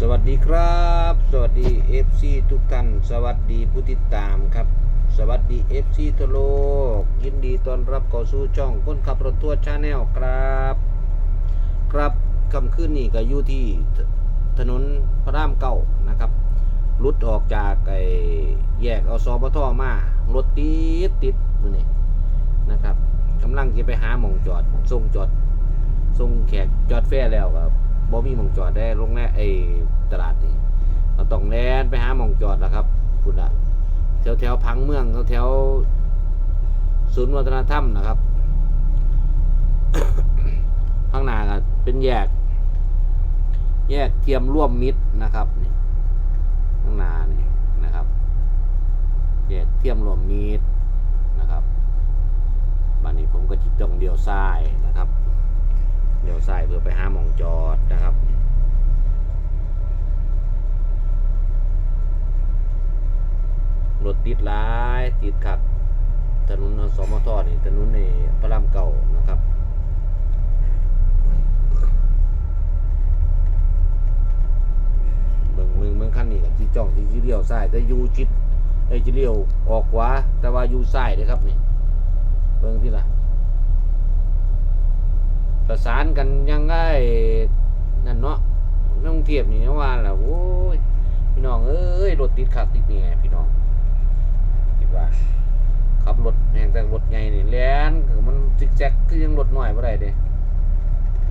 สวัสดีครับ สวัสดี FC ทุกท่านสวัสดีผู้ติดตามครับ สวัสดี FC ทั่วโลก ยินดีต้อนรับเข้าสู่ช่องคนขับรถทัวร์ชาแนลครับ ครับคำขึ้นนี่ก็อยู่ที่ถนนพระรามเก้านะครับรุดออกจากไอ้แยกอสบทมารถติดติดดูนี่นะครับกำลังจะไปหาหมองจอดส่งจอดส่งแขกจอดแฟร์แล้วครับ บ่มีหมองจอดได้ลงแน่ไอ้ตลาดนี่เราต้องแล่นไปหาหมองจอดแล้วครับคุณละแถวแถวๆพังเมืองแถวแถวๆศูนย์วัฒนธรรมนะครับข้างหน้าก็เป็นแยก แยกเทียมร่วมมิตรนะครับนี่ข้างหน้านี่นะครับ แยกเทียมร่วมมิตรนะครับบันนี้ผมก็จิต้องเดียวซ้าย เลี้ยวซ้ายเพื่อไปหาหมองจอดนะครับรถติดหลายติดขัดถนนสมทนี่ถนนในพระรามเก่านะครับเบิ่งเมืองเมืองคันนี้กับที่จ้องที่ที่เลี้ยวซ้ายแต่ยูชิดไอ้ยจะเลี้ยวออกขวาแต่ว่ายู่ซ้ายเด้อครับนี่เบิ่งที่ละ ประสานกันยังไงนั่นเนาะน้องเทียบนี่ว่าแหละโอ้ยพี่น้องเอ้ยรถติดขัดติดเนี่ยพี่น้องคิดว่าขับรถแห่งแต่รถใหญ่นี่แล่นคือมันซิกแซกคือยังรถน้อยบ่ได้เด้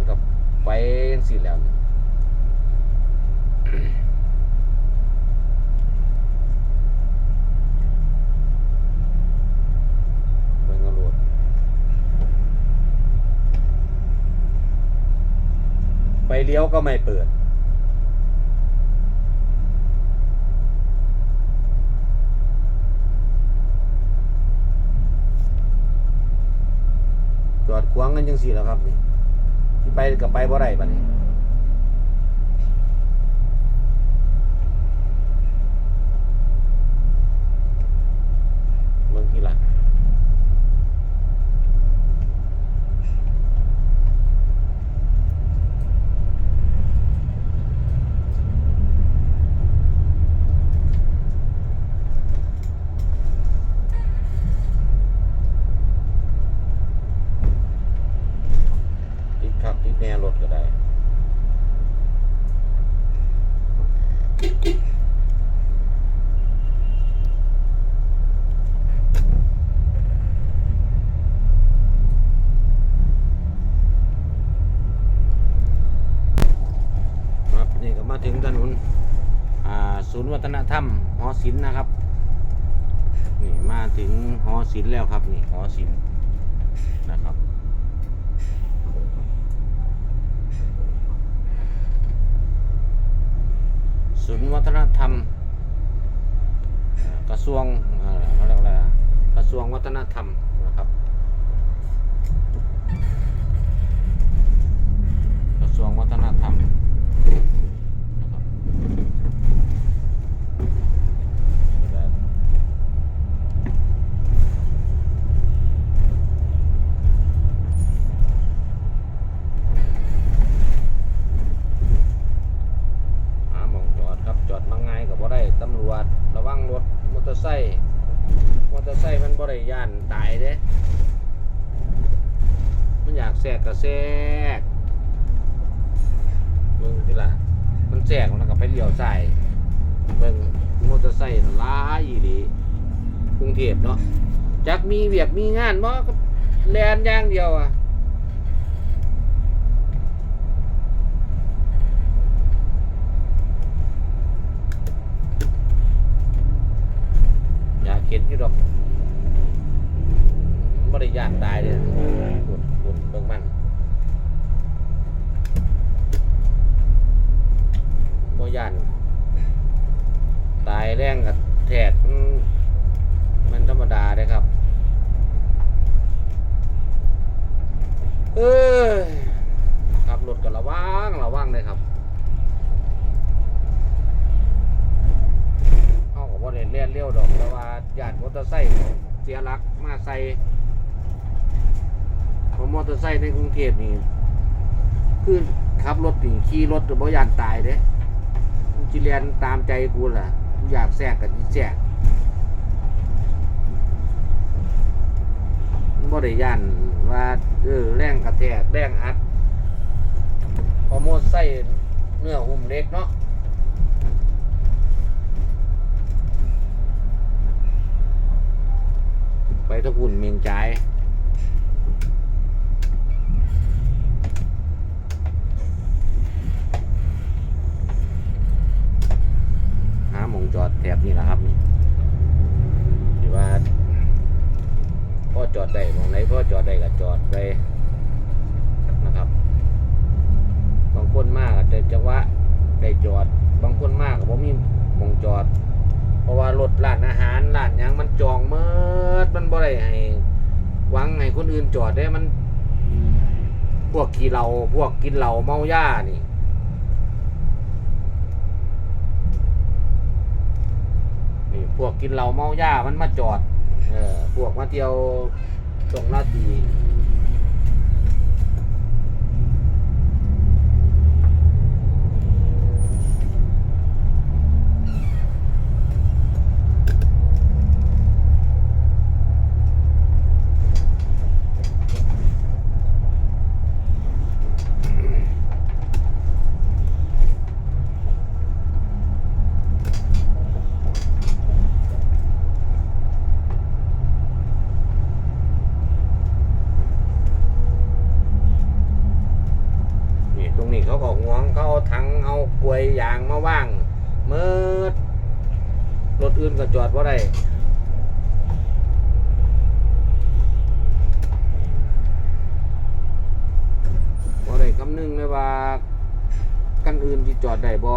กับไปยังสิแล้วนี่ เบิ่งเอาโลด ไฟ เลี้ยวก็ไม่เปิด จอดขวางกันยังสี่แล้วครับนี่ที่ไปกับไปบ่ได้บัดนี้เมืองที่หลัง ติดขับติดแน่รถก็ได้ ครับนี่ก็ มาถึงถนนศูนย์วัฒนธรรมหอศิลป์นะครับนี่มาถึงหอศิลป์แล้วครับนี่หอศิลป์นะครับศูนย์วัฒนธรรมกระทรวงเอ่อเขาเรียกอะไรกระทรวงวัฒนธรรมนะครับกระทรวงวัฒนธรรมนะครับหาหมองจอดครับจอดมาไงกับบ่ได้ตำรวจระวังรถมอเตอร์ไซค์มอเตอร์ไซค์มันบ่ได้ย่านตายเด้มันอยากแทรกก็แทรกเบิ่งที่ละมันแจกมันก็ไปเลี้ยวใส่เบิ่งมอเตอร์ไซค์หลายอีหลีกรุงเทพเนาะจักมีเวียกมีงานบ่ก็แลนอย่างเดียวอะอยาก เห็นอยู่ดอกบ่ได้ยานตายเลยปุ่นปุ่นเบิ่งมันบ่ยันตายแรงกับแทกมันธรรมดาเด้ครับ เอ้ยขับรถก็ระวังระวังเลยครับเอากับว่าเล่นเลียนเลี้ยวดอกแต่ว่าญาติมอเตอร์ไซค์เสียหลักมาใส่ เพราะมอเตอร์ไซค์ในกรุงเทพนี่คือขับรถนี่ขี่รถบ่ยานตายเด้จิเรียนตามใจกูล่ะกูอยากแทรกกับจีแทรกมันบ่ได้ย่านว่าเออแรงกระแทกแรงอัดฮอร์โมนไส้เนื้อหุ้มเล็กเนาะไปตะกุ่นเมียงใจาย หาหมอง จอดแถบนี้แหละครับนี่ที่ว่าพ่อจอดได้หมองไหนพ่อจอดได้ก็จอดไปนะครับ บางคนมากอาจจะจังหวะได้จอด บางคนมากก็บ่มีมองจอด เพราะว่ารถร้านอาหารร้านยังมันจองเมิดมันบ่ได้ให้หวังให้คนอื่นจอดได้มัน พวกขี่เหล้าพวกกินเหล้าเมาย่านี่ พวกกินเหล้าเมายามันมาจอด เออพวกมาเที่ยวตรงลาตรีนี่ตรงนี้เขาก็หวงเขาเอาถังเอากลวยยางมาว่างเมื่อรถอื่นก็จอดว่าได้ บ่ได้คำนึงเลยว่ากันอื่นที่จอดได้บ่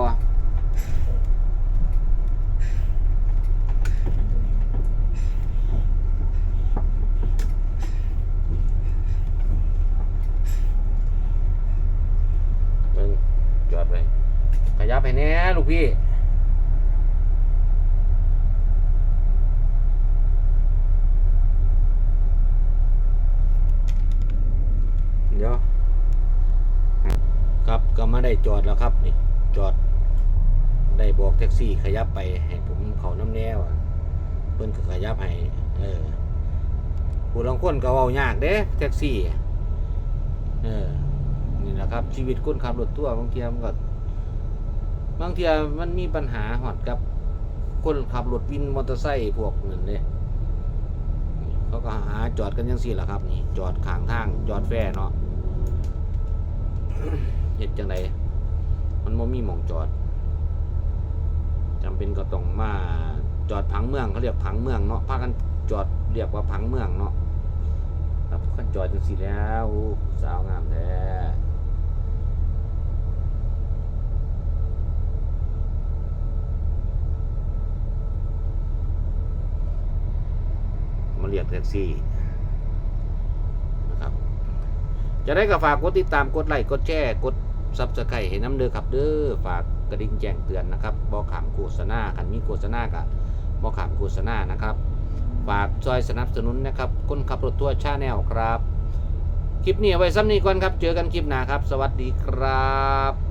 เบิ่งจอดไปขยับให้แน่ลูกพี่ เดี๋ยว ครับก็ มาได้จอดแล้วครับนี่จอดได้บอกแท็กซี่ขยับไปให้ผมเขาน้ำแนวเพิ่นก็ขยับให้เออผู้ลางคนก็เว้ายากเด้แท็กซี่เออนี่แหละครับ ชีวิตคนขับรถตัวบางทีมันก็บางทีมันมีปัญหาหอดกับคนขับรถวินมอเตอร์ไซค์พวกนั้นเนี่ยเขาก็หาจอดกันยังสี่แหละครับ นี่ จอดข้างทาง จอดแฟร์เนาะ เห็ดจังไดมันบ่มีหมองจอดจำเป็นก็ต้องมาจอดผังเมืองเขาเรียกผังเมืองเนาะพากันจอดเรียกว่าผังเมืองเนาะครับกันจอดจังสี่แล้วสาวงามแท้มาเรียกแท็กซี่นะครับจะได้ก็ฝากกดติดตามกดไลค์กดแชร์กด ซับสไครต์ให้น้ำเด้อครับเด้อฝากกระดิ่งแจ้งเตือนนะครับบอกขามโฆษณาคันมีโฆษณากับบอกขามโฆษณานะครับ ฝากซอยสนับสนุนนะครับคนขับรถทัวร์ชาแนลครับ คลิปนี้ไว้ซ้ำนี้ก่อนครับ เจอกันคลิปหน้าครับ สวัสดีครับ